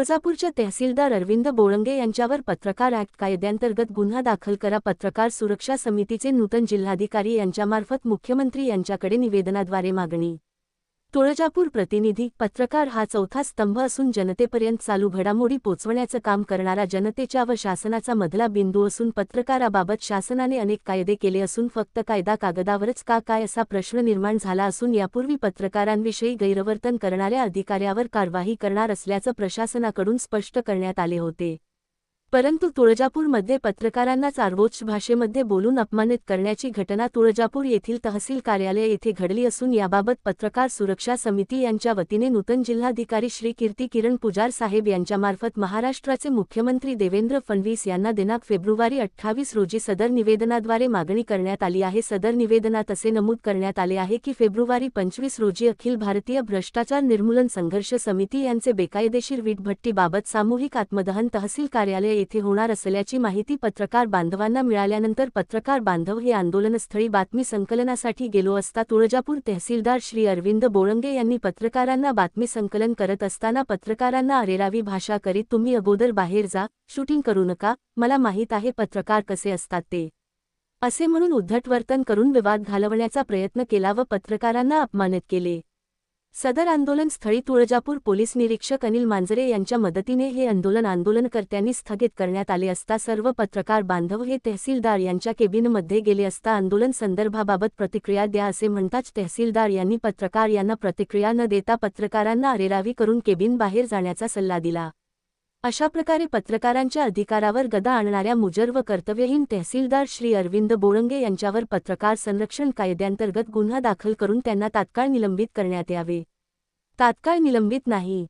तुळजापूरच्या तहसीलदार अरविंद बोळंगे यांच्यावर पत्रकार ऍक्ट कायद्यांतर्गत गुन्हा दाखल करा. पत्रकार सुरक्षा समितीचे नूतन जिल्हाधिकारी यांच्यामार्फत मुख्यमंत्री यांच्याकडे निवेदनाद्वारे मागणी तुळजापूर प्रतिनिधी पत्रकार हा चौथा स्तंभ असून जनतेपर्यंत चालू घडामोडी पोचवण्याचं काम करणारा जनतेच्या व शासनाचा मधला बिंदू असून पत्रकाराबाबत शासनाने अनेक कायदे केले असून फक्त कायदा कागदावरच का काय असा प्रश्न निर्माण झाला असून यापूर्वी पत्रकारांविषयी गैरवर्तन करणाऱ्या अधिकाऱ्यावर कारवाई करणार असल्याचं प्रशासनाकडून स्पष्ट करण्यात आले होते. परंतु तुळजापूरमध्ये पत्रकारांना चारवोच्च भाषेमध्ये बोलून अपमानित करण्याची घटना तुळजापूर येथील तहसील कार्यालय येथे घडली असून याबाबत पत्रकार सुरक्षा समिती यांच्या वतीने नूतन जिल्हाधिकारी श्री कीर्ती किरण पुजार साहेब यांच्यामार्फत महाराष्ट्राचे मुख्यमंत्री देवेंद्र फडणवीस यांना दिनांक फेब्रुवारी अठ्ठावीस रोजी सदर निवेदनाद्वारे मागणी करण्यात आली आहे. सदर निवेदनात असे नमूद करण्यात आले आहे की फेब्रुवारी पंचवीस रोजी अखिल भारतीय भ्रष्टाचार निर्मूलन संघर्ष समिती यांचे बेकायदेशीर वीटभट्टीबाबत सामूहिक आत्मदहन तहसील कार्यालय येथे होणार असल्याची माहिती पत्रकार बांधवांना मिळाल्यानंतर पत्रकार बांधव हे आंदोलनस्थळी बातमी संकलनासाठी गेलो असता तुळजापूर तहसीलदार श्री अरविंद बोळंगे यांनी पत्रकारांना बातमी संकलन करत असताना पत्रकारांना अरेरावी भाषा करीत तुम्ही अगोदर बाहेर जा शूटिंग करू नका मला माहीत आहे पत्रकार कसे असतात ते. असे म्हणून उद्धट वर्तन करून विवाद घालवण्याचा प्रयत्न केला व पत्रकारांना अपमानित केले. सदर आंदोलन स्थळी तुळजापूर पोलीस निरीक्षक अनिल मांजरे यांच्या मदतीने हे आंदोलन आंदोलनकर्त्यांनी स्थगित करण्यात आले असता सर्व पत्रकार बांधव हे तहसीलदार यांच्या केबिनमध्ये गेले असता आंदोलन संदर्भाबाबत प्रतिक्रिया द्या असे म्हणताच तहसीलदार यांनी पत्रकार यांना प्रतिक्रिया न देता पत्रकारांना अरेरावी करून केबिन बाहेर जाण्याचा सल्ला दिला. अशा प्रकारे पत्रकारांच्या अधिकारावर गदा आणणाऱ्या मुजर व कर्तव्यहीन तहसीलदार श्री अरविंद बोळंगे यांच्यावर पत्रकार संरक्षण कायद्यांतर्गत गुन्हा दाखल करून त्यांना तात्काळ निलंबित करण्यात यावे. तात्काळ निलंबित नाही.